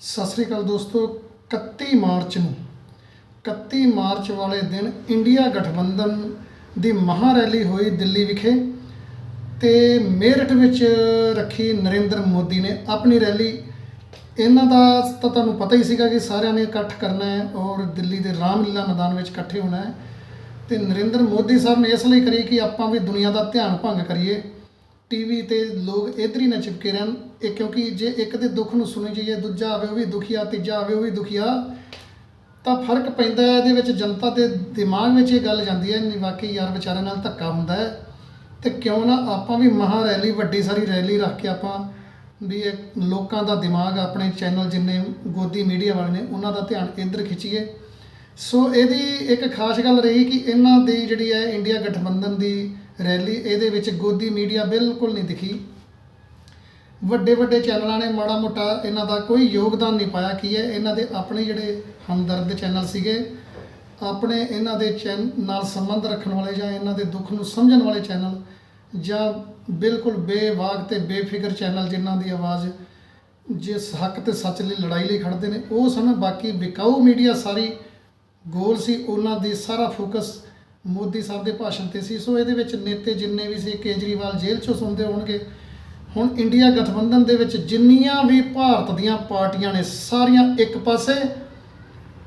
ਸਤਿ ਸ੍ਰੀ ਅਕਾਲ ਦੋਸਤੋ 31 ਮਾਰਚ ਨੂੰ। 31 ਮਾਰਚ ਵਾਲੇ ਦਿਨ ਇੰਡੀਆ ਗਠਬੰਧਨ ਦੀ ਮਹਾ ਰੈਲੀ ਹੋਈ ਦਿੱਲੀ ਵਿਖੇ ਤੇ ਮੇਰਠ ਵਿੱਚ ਰੱਖੀ ਨਰਿੰਦਰ ਮੋਦੀ ਨੇ ਆਪਣੀ ਰੈਲੀ। ਇਹਨਾਂ ਦਾ ਤਾਂ ਤੁਹਾਨੂੰ ਪਤਾ ਹੀ ਸੀਗਾ ਕਿ ਸਾਰਿਆਂ ਨੇ ਇਕੱਠ ਕਰਨਾ ਹੈ ਔਰ ਦਿੱਲੀ ਦੇ ਰਾਮਲੀਲਾ ਮੈਦਾਨ ਵਿੱਚ ਇਕੱਠੇ ਹੋਣਾ ਹੈ। ਤੇ ਨਰਿੰਦਰ ਮੋਦੀ ਸਾਹਿਬ ਨੇ ਇਸ ਲਈ ਕਰੀ ਕਿ ਆਪਾਂ ਵੀ ਦੁਨੀਆ ਦਾ ਧਿਆਨ ਭੰਗ ਕਰੀਏ। ਟੀਵੀ ਤੇ ਲੋਕ ਇਧਰ ਹੀ ਨਾ ਚਿਪਕੇ ਰਹਿਣ। ਇਹ ਕਿਉਂਕਿ ਜੇ ਇੱਕ ਦੇ ਦੁੱਖ ਨੂੰ ਸੁਣੀ ਜਾਈਏ, ਦੂਜਾ ਆਵੇ ਉਹ ਵੀ ਦੁਖੀਆ ਤੀਜਾ ਆਵੇ ਉਹ ਵੀ ਦੁਖੀਆ ਤਾਂ ਫ਼ਰਕ ਪੈਂਦਾ ਹੈ। ਇਹਦੇ ਵਿੱਚ ਜਨਤਾ ਦੇ ਦਿਮਾਗ ਵਿੱਚ ਇਹ ਗੱਲ ਜਾਂਦੀ ਹੈ ਨਹੀਂ ਵਾਕਈ ਯਾਰ ਵਿਚਾਰਿਆਂ ਨਾਲ ਧੱਕਾ ਹੁੰਦਾ ਹੈ। ਤੇ ਕਿਉਂ ਨਾ ਆਪਾਂ ਵੀ ਮਹਾ ਰੈਲੀ, ਵੱਡੀ ਸਾਰੀ ਰੈਲੀ ਰੱਖ ਕੇ ਆਪਾਂ ਵੀ ਇਹ ਲੋਕਾਂ ਦਾ ਦਿਮਾਗ, ਆਪਣੇ ਚੈਨਲ ਜਿੰਨੇ ਗੋਦੀ ਮੀਡੀਆ ਵਾਲੇ ਨੇ, ਉਹਨਾਂ ਦਾ ਧਿਆਨ ਇੱਧਰ ਖਿੱਚੀਏ। ਸੋ ਇਹਦੀ ਇੱਕ ਖਾਸ ਗੱਲ ਰਹੀ ਕਿ ਇਹਨਾਂ ਦੀ ਜਿਹੜੀ ਹੈ ਇੰਡੀਆ ਗਠਬੰਧਨ ਦੀ ਰੈਲੀ ਇਹਦੇ ਵਿੱਚ ਗੋਦੀ ਮੀਡੀਆ ਬਿਲਕੁਲ ਨਹੀਂ ਦਿਖੀ। ਵੱਡੇ ਵੱਡੇ ਚੈਨਲਾਂ ਨੇ ਮਾੜਾ ਮੋਟਾ ਇਹਨਾਂ ਦਾ ਕੋਈ ਯੋਗਦਾਨ ਨਹੀਂ ਪਾਇਆ। ਕੀ ਹੈ? ਇਹਨਾਂ ਦੇ ਆਪਣੇ ਜਿਹੜੇ ਹਮਦਰਦ ਚੈਨਲ ਸੀਗੇ, ਆਪਣੇ ਇਹਨਾਂ ਦੇ ਚੈਨ, ਨਾਲ ਸੰਬੰਧ ਰੱਖਣ ਵਾਲੇ ਜਾਂ ਇਹਨਾਂ ਦੇ ਦੁੱਖ ਨੂੰ ਸਮਝਣ ਵਾਲੇ ਚੈਨਲ ਜਾਂ ਬਿਲਕੁਲ ਬੇਵਾਗ ਤੇ ਬੇਫਿਕਰ ਚੈਨਲ ਜਿਨ੍ਹਾਂ ਦੀ ਆਵਾਜ਼ ਜਿਸ ਹੱਕ ਤੇ ਸੱਚ ਲਈ ਲੜਾਈ ਲਈ ਖੜਦੇ ਨੇ, ਉਹ ਸਨ। ਬਾਕੀ ਵਿਕਾਊ ਮੀਡੀਆ ਸਾਰੀ ਗੋਲ ਸੀ। ਉਹਨਾਂ ਦੀ ਸਾਰਾ ਫੋਕਸ ਮੋਦੀ ਸਾਹਿਬ ਦੇ ਭਾਸ਼ਣ ਤੇ ਸੀ, ਸੋ ਇਹਦੇ ਵਿੱਚ ਨੇਤੇ ਜਿੰਨੇ ਵੀ ਸੀ, ਕੇਜਰੀਵਾਲ ਜੇਲ੍ਹ ਚੋਂ ਸੁਣਦੇ ਹੋਣਗੇ। ਹੁਣ ਇੰਡੀਆ ਗਠਬੰਧਨ ਦੇ ਵਿੱਚ ਜਿੰਨੀਆਂ ਵੀ ਭਾਰਤ ਦੀਆਂ ਪਾਰਟੀਆਂ ਨੇ, ਸਾਰੀਆਂ ਇੱਕ ਪਾਸੇ,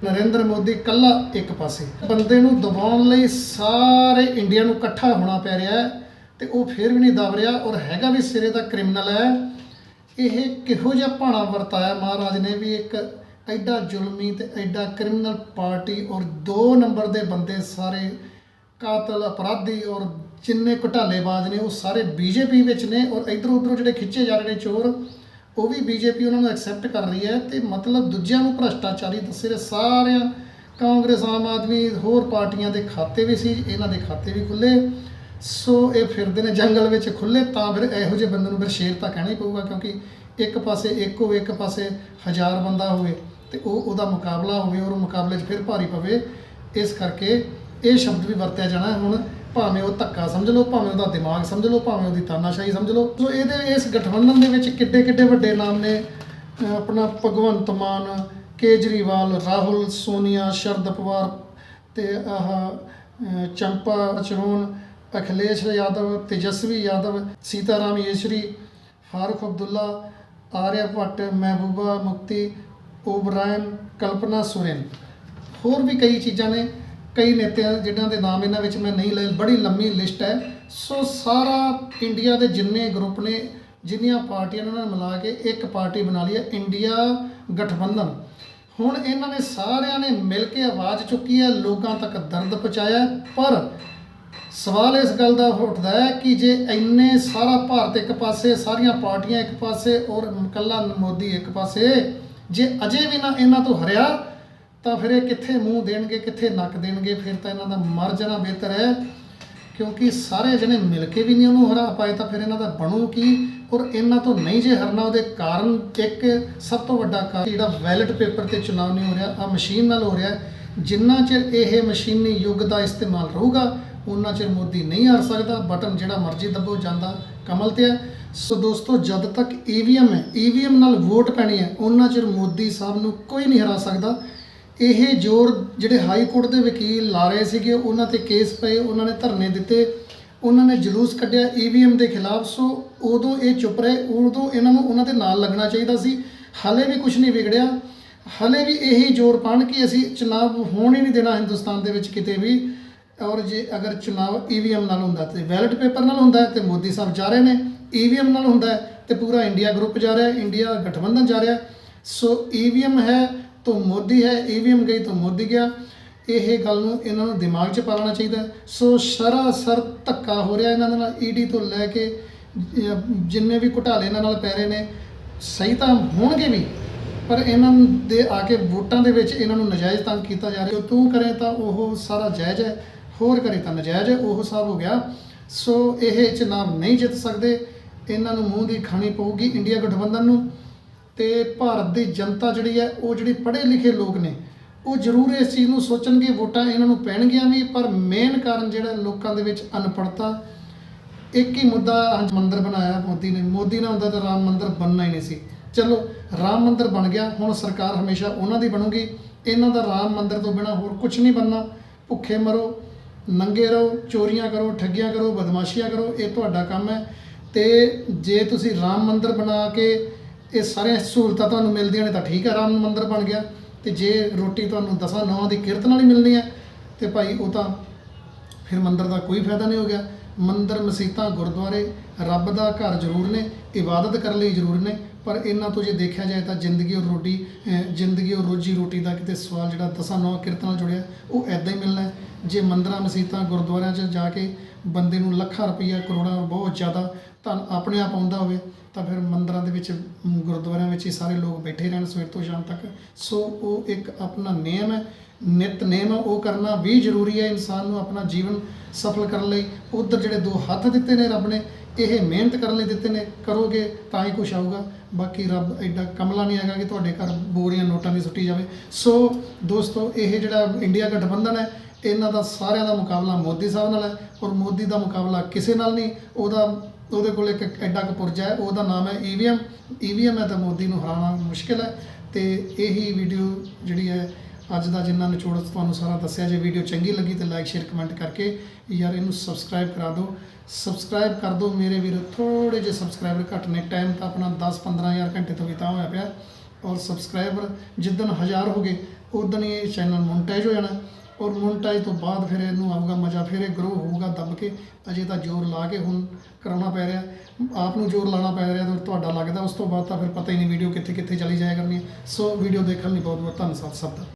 ਨਰਿੰਦਰ ਮੋਦੀ ਕੱਲਾ ਇੱਕ ਪਾਸੇ। ਬੰਦੇ ਨੂੰ ਦਬਾਉਣ ਲਈ ਸਾਰੇ ਇੰਡੀਆ ਨੂੰ ਇਕੱਠਾ ਹੋਣਾ ਪੈ ਰਿਹਾ ਹੈ ਤੇ ਉਹ ਫਿਰ ਵੀ ਨਹੀਂ ਦਬ ਰਿਹਾ ਔਰ ਹੈਗਾ ਵੀ ਸਿਰੇ ਦਾ ਕ੍ਰਿਮੀਨਲ ਹੈ। ਇਹ ਕਿਹੋ ਜਿਹਾ ਭਾਣਾ ਵਰਤਾਇਆ ਮਹਾਰਾਜ ਨੇ ਵੀ ਇੱਕ ਐਡਾ ਜ਼ੁਲਮੀ ਤੇ ਐਡਾ ਕ੍ਰਿਮੀਨਲ ਪਾਰਟੀ ਔਰ ਦੋ ਨੰਬਰ ਦੇ ਬੰਦੇ ਸਾਰੇ ਕਾਤਲ, ਅਪਰਾਧੀ ਔਰ ਜਿੰਨੇ ਘੁਟਾਲੇਬਾਜ਼ ਨੇ, ਉਹ ਸਾਰੇ ਬੀਜੇਪੀ ਵਿੱਚ ਨੇ ਔਰ ਇਧਰ ਉਧਰੋਂ ਜਿਹੜੇ ਖਿੱਚੇ ਜਾ ਰਹੇ ਨੇ ਚੋਰ, ਉਹ ਵੀ ਬੀਜੇਪੀ ਉਹਨਾਂ ਨੂੰ ਐਕਸੈਪਟ ਕਰ ਰਹੀ ਹੈ ਤੇ ਮਤਲਬ ਦੂਜਿਆਂ ਨੂੰ ਭ੍ਰਸ਼ਟਾਚਾਰੀ ਦੱਸੇ ਰਹੇ ਸਾਰਿਆਂ, ਕਾਂਗਰਸ, ਆਮ ਆਦਮੀ, ਹੋਰ ਪਾਰਟੀਆਂ ਦੇ ਖਾਤੇ ਵੀ ਸੀ, ਇਹਨਾਂ ਦੇ ਖਾਤੇ ਵੀ ਖੁੱਲੇ ਸੋ ਇਹ ਫਿਰਦੇ ਨੇ ਜੰਗਲ ਵਿੱਚ ਖੁੱਲੇ ਤਾਂ ਫਿਰ ਇਹੋ ਜਿਹੇ ਬੰਦੇ ਨੂੰ ਫਿਰ ਸ਼ੇਰ ਤਾਂ ਕਹਿਣਾ ਹੀ ਪਊਗਾ ਕਿਉਂਕਿ ਇੱਕ ਪਾਸੇ ਇੱਕ ਹੋਵੇ, ਇੱਕ ਪਾਸੇ ਹਜ਼ਾਰ ਬੰਦਾ ਹੋਵੇ ਤੇ ਉਹ ਉਹਦਾ ਮੁਕਾਬਲਾ ਹੋਵੇ ਔਰ ਉਹ ਮੁਕਾਬਲੇ 'ਚ ਫਿਰ ਭਾਰੀ ਪਵੇ। ਇਸ ਕਰਕੇ ਇਹ ਸ਼ਬਦ ਵੀ ਵਰਤਿਆ ਜਾਣਾ ਹੁਣ, ਭਾਵੇਂ ਉਹ ਧੱਕਾ ਸਮਝ ਲਓ, ਭਾਵੇਂ ਉਹਦਾ ਦਿਮਾਗ ਸਮਝ ਲਓ, ਭਾਵੇਂ ਉਹਦੀ ਤਾਨਾਸ਼ਾਹੀ ਸਮਝ ਲਓ। ਸੋ ਇਹਦੇ, ਇਸ ਗਠਬੰਧਨ ਦੇ ਵਿੱਚ ਕਿੱਡੇ ਕਿੱਡੇ ਵੱਡੇ ਨਾਮ ਨੇ? ਆਪਣਾ ਭਗਵੰਤ ਮਾਨ, ਕੇਜਰੀਵਾਲ, ਰਾਹੁਲ, ਸੋਨੀਆ, ਸ਼ਰਦ ਪਵਾਰ ਤੇ ਆਹ ਚੰਪਾ ਚਰੋਨ ਅਖਿਲੇਸ਼ ਯਾਦਵ, ਤੇਜਸਵੀ ਯਾਦਵ, ਸੀਤਾਰਾਮ ਯੇਸ਼ਰੀ, ਫਾਰੂਕ ਅਬਦੁੱਲਾ, ਆਰਿਆ ਭੱਟ, ਮਹਿਬੂਬਾ ਮੁਕਤੀ ਓਬਰਾਇਨ ਕਲਪਨਾ ਸੁਰੇਨ। ਹੋਰ ਵੀ ਕਈ ਚੀਜ਼ਾਂ ਨੇ। ਕਈ ਨੇਤਿਆਂ ਜਿਨ੍ਹਾਂ ਦੇ ਨਾਮ ਇਹਨਾਂ ਵਿੱਚ ਮੈਂ ਨਹੀਂ ਲਏ ਬੜੀ ਲੰਮੀ ਲਿਸਟ ਹੈ। ਸੋ ਸਾਰਾ ਇੰਡੀਆ ਦੇ ਜਿੰਨੇ ਗਰੁੱਪ ਨੇ, ਜਿੰਨੀਆਂ ਪਾਰਟੀਆਂ ਨੇ ਉਹਨਾਂ ਨੂੰ ਮਿਲਾ ਕੇ ਇੱਕ ਪਾਰਟੀ ਬਣਾ ਲਈ ਹੈ, ਇੰਡੀਆ ਗਠਬੰਧਨ। ਹੁਣ ਇਹਨਾਂ ਨੇ ਸਾਰਿਆਂ ਨੇ ਮਿਲ ਕੇ ਆਵਾਜ਼ ਚੁੱਕੀ ਹੈ, ਲੋਕਾਂ ਤੱਕ ਦਰਦ ਪਹੁੰਚਾਇਆ ਪਰ ਸਵਾਲ ਇਸ ਗੱਲ ਦਾ ਉੱਠਦਾ ਹੈ ਕਿ ਜੇ ਇੰਨੇ ਸਾਰਾ ਭਾਰਤ ਇੱਕ ਪਾਸੇ, ਸਾਰੀਆਂ ਪਾਰਟੀਆਂ ਇੱਕ ਪਾਸੇ ਔਰ ਇਕੱਲਾ ਮੋਦੀ ਇੱਕ ਪਾਸੇ, ਜੇ ਅਜੇ ਵੀ ਨਾ ਇਹਨਾਂ ਤੋਂ ਹਰਿਆ ਤਾਂ ਫਿਰ ਇਹ ਕਿੱਥੇ ਮੂੰਹ ਦੇਣਗੇ, ਕਿੱਥੇ ਨੱਕ ਦੇਣਗੇ, ਫਿਰ ਤਾਂ ਇਹਨਾਂ ਦਾ ਮਰ ਜਾਣਾ ਬਿਹਤਰ ਹੈ। ਕਿਉਂਕਿ ਸਾਰੇ ਜਣੇ ਮਿਲ ਕੇ ਵੀ ਨਹੀਂ ਉਹਨੂੰ ਹਰਾ ਪਾਏ, ਤਾਂ ਫਿਰ ਇਹਨਾਂ ਦਾ ਬਣੂ ਕੀ? ਔਰ ਇਹਨਾਂ ਤੋਂ ਨਹੀਂ ਜੇ ਹਰਨਾ, ਉਹਦੇ ਕਾਰਨ ਇੱਕ ਸਭ ਤੋਂ ਵੱਡਾ ਕਾਰਨ ਜਿਹੜਾ ਵੈਲਿਡ ਪੇਪਰ ਤੇ ਚੁਣਾਵ ਨਹੀਂ ਹੋ ਰਿਹਾ ਆ ਮਸ਼ੀਨ ਨਾਲ ਹੋ ਰਿਹਾ। ਜਿੰਨਾ ਚਿਰ ਇਹ ਮਸ਼ੀਨੀ ਯੁੱਗ ਦਾ ਇਸਤੇਮਾਲ ਰਹੂਗਾ ਉਹਨਾਂ ਚਿਰ ਮੋਦੀ ਨਹੀਂ ਹਾਰ ਸਕਦਾ, ਬਟਨ ਜਿਹੜਾ ਮਰਜ਼ੀ ਦੱਬੋ, ਜਾਂਦਾ ਕਮਲ ਤੇ ਹੈ। ਸੋ ਦੋਸਤੋ, ਜਦ ਤੱਕ ਈਵੀਐਮ ਹੈ ਈਵੀਐਮ ਨਾਲ ਵੋਟ ਪੈਣੀ ਹੈ ਉਹਨਾਂ ਚਿਰ ਮੋਦੀ ਸਾਹਿਬ ਨੂੰ ਕੋਈ ਨਹੀਂ ਹਰਾ ਸਕਦਾ। ਇਹ ਜ਼ੋਰ ਜਿਹੜੇ ਹਾਈ ਕੋਰਟ ਦੇ ਵਕੀਲ ਲਾ ਰਹੇ ਸੀਗੇ, ਉਹਨਾਂ ਤੇ ਕੇਸ ਪਏ, ਉਹਨਾਂ ਨੇ ਧਰਨੇ ਦਿੱਤੇ, ਉਹਨਾਂ ਨੇ ਜਲੂਸ ਕੱਢਿਆ ਈਵੀਐਮ ਦੇ ਖਿਲਾਫ, ਸੋ ਉਦੋਂ ਇਹ ਚੁੱਪ ਰਹੇ, ਉਦੋਂ ਇਹਨਾਂ ਨੂੰ ਉਹਨਾਂ ਦੇ ਨਾਲ ਲੱਗਣਾ ਚਾਹੀਦਾ ਸੀ। ਹਲੇ ਵੀ ਕੁਝ ਨਹੀਂ ਵਿਗੜਿਆ, ਹਲੇ ਵੀ ਇਹੀ ਜ਼ੋਰ ਪਾਣ ਕਿ ਅਸੀਂ ਚੁਣਾਵ ਹੋਣ ਹੀ ਨਹੀਂ ਦੇਣਾ ਹਿੰਦੁਸਤਾਨ ਦੇ ਵਿੱਚ ਕਿਤੇ ਵੀ। ਔਰ ਜੇ ਅਗਰ ਚੁਣਾਵ ਈਵੀਐਮ ਨਾਲ ਹੁੰਦਾ ਤੇ ਬੈਲਟ ਪੇਪਰ ਨਾਲ ਹੁੰਦਾ ਹੈ ਤੇ ਮੋਦੀ ਸਾਹਿਬ ਜਾ ਰਹੇ ਨੇ ਈਵੀਐਮ ਨਾਲ ਹੁੰਦਾ ਹੈ ਤੇ ਪੂਰਾ ਇੰਡੀਆ ਗਰੁੱਪ ਜਾ ਰਿਹਾ, ਇੰਡੀਆ ਗਠਬੰਧਨ ਜਾ ਰਿਹਾ। ਹੈ ਸੋ ਈਵੀਐਮ ਹੈ ਤਾਂ ਮੋਦੀ ਹੈ ਈਵੀਐਮ ਗਈ ਤਾਂ ਮੋਦੀ ਗਿਆ। ਇਹ ਗੱਲ ਨੂੰ ਇਹਨਾਂ ਨੂੰ ਦਿਮਾਗ 'ਚ ਪਾ ਲੈਣਾ ਚਾਹੀਦਾ ਸੋ ਸਰਾਸਰ ਧੱਕਾ ਹੋ ਰਿਹਾ ਇਹਨਾਂ ਦੇ ਨਾਲ ਈਡੀ ਤੋਂ ਲੈ ਕੇ ਜਿੰਨੇ ਵੀ ਘੁਟਾਲੇ ਇਹਨਾਂ ਨਾਲ ਪੈ ਰਹੇ ਨੇ, ਸਹੀ ਤਾਂ ਹੋਣਗੇ ਵੀ, ਪਰ ਇਹਨਾਂ ਦੇ ਆ ਕੇ ਵੋਟਾਂ ਦੇ ਵਿੱਚ ਇਹਨਾਂ ਨੂੰ ਨਜਾਇਜ਼ ਤੰਗ ਕੀਤਾ ਜਾ ਰਿਹਾ। ਜੋ ਤੂੰ ਕਰੇ ਤਾਂ ਉਹ ਸਾਰਾ ਜਾਇਜ਼ ਹੈ, ਹੋਰ ਕਰੇ ਤਾਂ ਨਜਾਇਜ਼ ਹੈ, ਉਹ ਸਭ ਹੋ ਗਿਆ। ਸੋ ਇਹ ਚੁਣਾਵ ਨਹੀਂ ਜਿੱਤ ਸਕਦੇ। ਇਹਨਾਂ ਨੂੰ ਮੂੰਹ ਦੀ ਖਾਣੀ ਪਊਗੀ ਇੰਡੀਆ ਗਠਬੰਧਨ ਨੂੰ। ਤੇ ਭਾਰਤ ਦੀ ਜਨਤਾ ਜਿਹੜੀ ਹੈ, ਉਹ ਜਿਹੜੀ ਪੜ੍ਹੇ ਲਿਖੇ ਲੋਕ ਨੇ, ਉਹ ਜ਼ਰੂਰ ਇਸ ਚੀਜ਼ ਨੂੰ ਸੋਚਣਗੇ, ਵੋਟਾਂ ਇਹਨਾਂ ਨੂੰ ਪੈਣਗੀਆਂ ਵੀ, ਪਰ ਮੇਨ ਕਾਰਨ ਜਿਹੜਾ ਲੋਕਾਂ ਦੇ ਵਿੱਚ ਅਨਪੜਤਾ ਇੱਕ ਹੀ ਮੁੱਦਾ ਅੱਜ ਮੰਦਰ ਬਣਾਇਆ ਮੋਦੀ ਨੇ, ਮੋਦੀ ਨਾ ਹੁੰਦਾ ਤਾਂ ਰਾਮ ਮੰਦਰ ਬਣਨਾ ਹੀ ਨਹੀਂ ਸੀ। ਚਲੋ, ਰਾਮ ਮੰਦਰ ਬਣ ਗਿਆ, ਹੁਣ ਸਰਕਾਰ ਹਮੇਸ਼ਾ ਉਹਨਾਂ ਦੀ ਬਣੂਗੀ, ਇਹਨਾਂ ਦਾ ਰਾਮ ਮੰਦਰ ਤੋਂ ਬਿਨਾ ਹੋਰ ਕੁਝ ਨਹੀਂ ਬਣਨਾ। ਭੁੱਖੇ ਮਰੋ, ਨੰਗੇ ਰਹੋ, ਚੋਰੀਆਂ ਕਰੋ, ਠੱਗੀਆਂ ਕਰੋ, ਬਦਮਾਸ਼ੀਆਂ ਕਰੋ, ਇਹ ਤੁਹਾਡਾ ਕੰਮ ਹੈ। ਤੇ ਜੇ ਤੁਸੀਂ ਰਾਮ ਮੰਦਰ ਬਣਾ ਕੇ ਇਹ ਸਾਰੀਆਂ ਸਹੂਲਤਾਂ ਤੁਹਾਨੂੰ ਮਿਲਦੀਆਂ ਨੇ ਤਾਂ ਠੀਕ ਹੈ, ਰਾਮ ਮੰਦਿਰ ਬਣ ਗਿਆ। ਤੇ ਜੇ ਰੋਟੀ ਤੁਹਾਨੂੰ ਦਸਾਂ ਨੌਂ ਦੀ ਕਿਰਤ ਨਾਲ ਹੀ ਮਿਲਣੀ ਹੈ, ਤੇ ਭਾਈ ਉਹ ਤਾਂ ਫਿਰ ਮੰਦਿਰ ਦਾ ਕੋਈ ਫਾਇਦਾ ਨਹੀਂ ਹੋ ਗਿਆ। ਮੰਦਿਰ, ਮਸੀਤਾਂ, ਗੁਰਦੁਆਰੇ ਰੱਬ ਦਾ ਘਰ ਜ਼ਰੂਰ ਨੇ, ਇਬਾਦਤ ਕਰਨ ਲਈ ਜ਼ਰੂਰ ਨੇ, ਪਰ ਇਹਨਾਂ ਤੋਂ ਜੇ ਦੇਖਿਆ ਜਾਏ ਤਾਂ ਜ਼ਿੰਦਗੀ ਔਰ ਰੋਟੀ ਜ਼ਿੰਦਗੀ ਔਰ ਰੋਜੀ ਰੋਟੀ ਦਾ ਕਿਤੇ ਸਵਾਲ ਜਿਹੜਾ ਦਸਾਂ ਨੌ ਕਿਰਤ ਨਾਲ ਜੁੜਿਆ, ਉਹ ਐਦਾਂ ਹੀ ਮਿਲਣਾ ਜੇ ਮੰਦਰਾਂ ਮਸੀਤਾਂ ਗੁਰਦੁਆਰਿਆਂ 'ਚ ਜਾ ਕੇ ਬੰਦੇ ਨੂੰ ਲੱਖਾਂ ਰੁਪਈਆ, ਕਰੋੜਾਂ ਬਹੁਤ ਜ਼ਿਆਦਾ ਧਨ ਆਪਣੇ ਆਪ ਆਉਂਦਾ ਹੋਵੇ, ਤਾਂ ਫਿਰ ਮੰਦਰਾਂ ਦੇ ਵਿੱਚ ਗੁਰਦੁਆਰਿਆਂ ਵਿੱਚ ਹੀ ਸਾਰੇ ਲੋਕ ਬੈਠੇ ਰਹਿਣ ਸਵੇਰ ਤੋਂ ਸ਼ਾਮ ਤੱਕ। ਸੋ ਉਹ ਇੱਕ ਆਪਣਾ ਨਿਯਮ ਹੈ, ਨਿਤ ਨੇਮ ਉਹ ਕਰਨਾ ਵੀ ਜ਼ਰੂਰੀ ਹੈ ਇਨਸਾਨ ਨੂੰ ਆਪਣਾ ਜੀਵਨ ਸਫਲ ਕਰਨ ਲਈ। ਉਧਰ ਜਿਹੜੇ ਦੋ ਹੱਥ ਦਿੱਤੇ ਨੇ ਰੱਬ ਨੇ ਇਹ ਮਿਹਨਤ ਕਰਨ ਲਈ ਦਿੱਤੇ ਨੇ, ਕਰੋਗੇ ਤਾਂ ਹੀ ਕੁਝ ਆਊਗਾ। ਬਾਕੀ ਰੱਬ ਐਡਾ ਕਮਲਾ ਨਹੀਂ ਹੈਗਾ ਕਿ ਤੁਹਾਡੇ ਘਰ ਬੋਰੀਆਂ ਨੋਟਾਂ ਦੀ ਸੁੱਟੀ ਜਾਵੇ। ਸੋ ਦੋਸਤੋ, ਇਹ ਜਿਹੜਾ ਇੰਡੀਆ ਗਠਬੰਧਨ ਹੈ, ਇਹਨਾਂ ਦਾ ਸਾਰਿਆਂ ਦਾ ਮੁਕਾਬਲਾ ਮੋਦੀ ਸਾਹਿਬ ਨਾਲ ਹੈ ਔਰ ਮੋਦੀ ਦਾ ਮੁਕਾਬਲਾ ਕਿਸੇ ਨਾਲ ਨਹੀਂ। ਉਹਦਾ, ਉਹਦੇ ਕੋਲ ਇੱਕ ਐਡਾ ਕੁ ਪੁਰਜਾ ਹੈ, ਉਹਦਾ ਨਾਮ ਹੈ ਈਵੀਐਮ ਈਵੀਐਮ ਹੈ ਤਾਂ ਮੋਦੀ ਨੂੰ ਹਰਾਉਣਾ ਮੁਸ਼ਕਿਲ ਹੈ। ਤੇ ਇਹੀ ਵੀਡੀਓ ਜਿਹੜੀ ਹੈ ਅੱਜ ਦਾ ਜਿੰਨਾ ਨਿਚੋੜ ਤੁਹਾਨੂੰ ਸਾਰਾ ਦੱਸਿਆ, ਜੇ ਵੀਡੀਓ ਚੰਗੀ ਲੱਗੀ ਤੇ ਲਾਈਕ ਸ਼ੇਅਰ ਕਮੈਂਟ ਕਰਕੇ ਯਾਰ ਇਹਨੂੰ ਸਬਸਕ੍ਰਾਈਬ ਕਰਾ ਦਿਓ। ਸਬਸਕ੍ਰਾਈਬ ਕਰ ਦਿਓ ਮੇਰੇ ਵੀਰ ਥੋੜੇ ਜਿਹੇ ਸਬਸਕ੍ਰਾਈਬਰ ਘੱਟ ਨੇ ਟਾਈਮ ਤਾਂ ਆਪਣਾ 10 15000 ਘੰਟੇ ਤੋਂ ਵੀ ਤਾਂ ਹੋਇਆ ਪਿਆ। ਔਰ ਸਬਸਕ੍ਰਾਈਬਰ ਜਿੱਦਣ ਹਜ਼ਾਰ ਹੋ ਗਏ ਉਦੋਂ ਹੀ ਇਹ ਚੈਨਲ ਮੋਨਟਾਈਜ਼ ਹੋ ਜਾਣਾ। ਔਰ ਮੋਨਟਾਈਜ਼ ਤੋਂ ਬਾਅਦ ਫਿਰ ਇਹਨੂੰ ਆਊਗਾ ਮਜ਼ਾ, ਫਿਰ ਇਹ ਗਰੋ ਹੋਊਗਾ ਦੱਬ ਕੇ। ਅਜੇ ਤਾਂ ਜ਼ੋਰ ਲਾ ਕੇ ਹੁਣ ਕਰਾਉਣਾ ਪੈ ਰਿਹਾ। ਆਪ ਨੂੰ ਜ਼ੋਰ ਲਾਉਣਾ ਪੈ ਰਿਹਾ ਤੇ ਤੁਹਾਡਾ ਲੱਗਦਾ, ਉਸ ਤੋਂ ਬਾਅਦ ਤਾਂ ਫਿਰ ਪਤਾ ਹੀ ਨਹੀਂ ਵੀਡੀਓ ਕਿੱਥੇ ਕਿੱਥੇ ਚਲੀ ਜਾਇਆ ਕਰਨੀ ਸੋ ਵੀਡੀਓ ਦੇਖਣ ਲਈ ਬਹੁਤ ਬਹੁਤ ਧੰਨਵਾਦ ਸਭ ਦਾ।